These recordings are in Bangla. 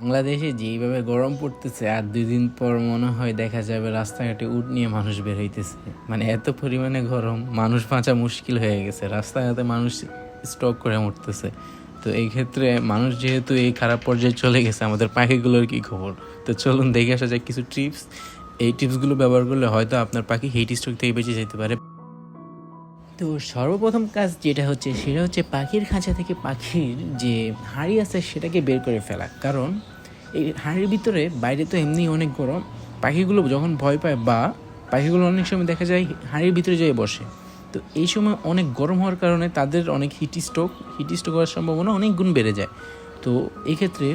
বাংলাদেশে যেইভাবে গরম পড়তেছে, আর দুই দিন পর মনে হয় দেখা যাবে রাস্তাঘাটে উট নিয়ে মানুষ বের হইতেছে। মানে এত পরিমাণে গরম, মানুষ বাঁচা মুশকিল হয়ে গেছে। রাস্তাঘাটে মানুষ স্টক করে মরতেছে। তো এই ক্ষেত্রে মানুষ যেহেতু এই খারাপ পর্যায়ে চলে গেছে, আমাদের পাখিগুলোর কি খবর? তো চলুন দেখে আসা যায় কিছু টিপস এই টিপসগুলো ব্যবহার করলে হয়তো আপনার পাখি হিট স্ট্রোক থেকে বেঁচে যেতে পারে। তো সর্বপ্রথম কাজ যেটা হচ্ছে সেটা হচ্ছে পাখির খাঁচা থেকে পাখির যে হাঁড়ি আছে সেটাকে বের করে ফেলা। কারণ এই হাঁড়ির ভিতরে বাইরে তো এমনি অনেক গরম, পাখিগুলো যখন ভয় পায় বা পাখিগুলো অনেক সময় দেখা যায় হাঁড়ির ভিতরে যেয়ে বসে। তো এই সময় অনেক গরম হওয়ার কারণে তাদের অনেক হিট স্ট্রোক হিট স্ট্রোক হওয়ার সম্ভাবনা অনেক গুণ বেড়ে যায়। তো এক্ষেত্রে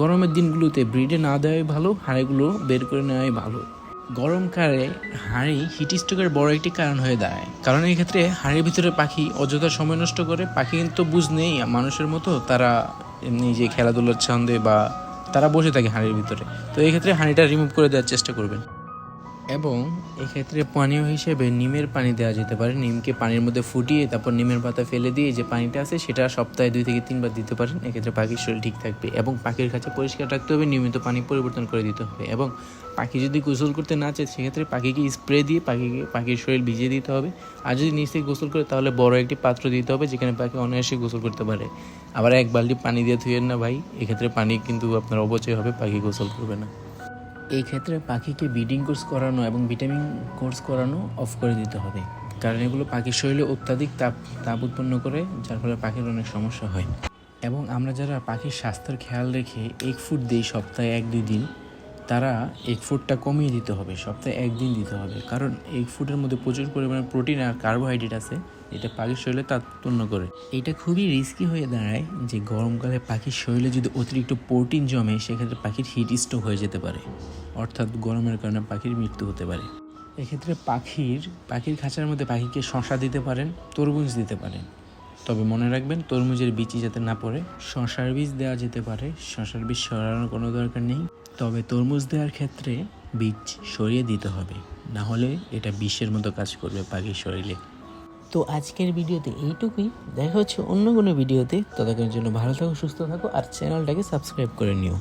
গরমের দিনগুলোতে ব্রিডে না দেওয়াই ভালো, হাঁড়িগুলো বের করে নেওয়াই ভালো। গরমকালে হাঁড়ি হিট স্ট্রোকের বড় একটি কারণ হয়ে দাঁড়ায়। কারণ এই ক্ষেত্রে হাঁড়ির ভিতরে পাখি অযথা সময় নষ্ট করে, পাখি কিন্তু বুঝ নেই, মানুষের মতো তারা এমনি যে খেলাধুলার ছন্দে বা তারা বসে থাকে হাঁড়ির ভিতরে। তো এই ক্ষেত্রে হাঁড়িটা রিমুভ করে দেওয়ার চেষ্টা করবেন। এবং এক্ষেত্রে পানীয় হিসেবে নিমের পানি দেওয়া যেতে পারে। নিমকে পানির মধ্যে ফুটিয়ে তারপর নিমের পাতা ফেলে দিয়ে যে পানিটা আছে সেটা সপ্তাহে দুই থেকে তিনবার দিতে পারেন। এক্ষেত্রে পাখির শরীর ঠিক থাকবে এবং পাখির কাছে পরিষ্কার রাখতে হবে, নিয়মিত পানি পরিবর্তন করে দিতে হবে এবং পাখি যদি গোসল করতে না চায় সেক্ষেত্রে পাখিকে স্প্রে দিয়ে পাখিকে, পাখির শরীর ভিজিয়ে দিতে হবে। আর যদি নিচ থেকে গোসল করে তাহলে বড় একটি পাত্র দিতে হবে যেখানে পাখি অনায়াসে গোসল করতে পারে। আবার এক বালতি পানি দিয়ে ধুয়েন না ভাই, এক্ষেত্রে পানি কিন্তু আপনার অপচয় হবে, পাখি গোসল করবে না। এই ক্ষেত্রে পাখিকে ব্রিডিং কোর্স করানো এবং ভিটামিন কোর্স করানো অফ করে দিতে হবে। কারণ এগুলো পাখির শরীরে অত্যাধিক তাপ তাপ উৎপন্ন করে, যার ফলে পাখির অনেক সমস্যা হয়। এবং আমরা যারা পাখির স্বাস্থ্যের খেয়াল রেখে এক ফুট দিই সপ্তাহে এক দুই দিন তারা এক ফুটটা কমিয়ে দিতে হবে, সপ্তাহে একদিন দিতে হবে। কারণ এক ফুটের মধ্যে প্রচুর পরিমাণে প্রোটিন আর কার্বোহাইড্রেট আছে এটা পাখির শরীরে উৎপন্ন করে। এটা খুবই রিস্কি হয়ে দাঁড়ায় যে গরমকালে পাখির শরীরে যদি অতিরিক্ত প্রোটিন জমে, সেক্ষেত্রে পাখির হিট স্ট্রোক হয়ে যেতে পারে। অর্থাৎ গরমের কারণে পাখির মৃত্যু হতে পারে। এক্ষেত্রে পাখির পাখির খাঁচার মধ্যে পাখিকে শশা দিতে পারেন, তরমুজ দিতে পারেন। তবে মনে রাখবেন, তরমুজের বীজই যাতে না পড়ে, শশার বীজ দেওয়া যেতে পারে। শশার বীজ সরানোর কোনো দরকার নেই। তবে তরমুজ দেওয়ার ক্ষেত্রে বীজ সরিয়ে দিতে হবে। না হলে এটা বিষের মতো কাজ করবে পাখির শরীরে। তো আজকের ভিডিওতে এইটুকুই। দেখা হচ্ছে অন্য কোনো ভিডিওতে। ততক্ষণের জন্য ভালো থাকো সুস্থ থাকো আর চ্যানেলটাকে সাবস্ক্রাইব করে নিও।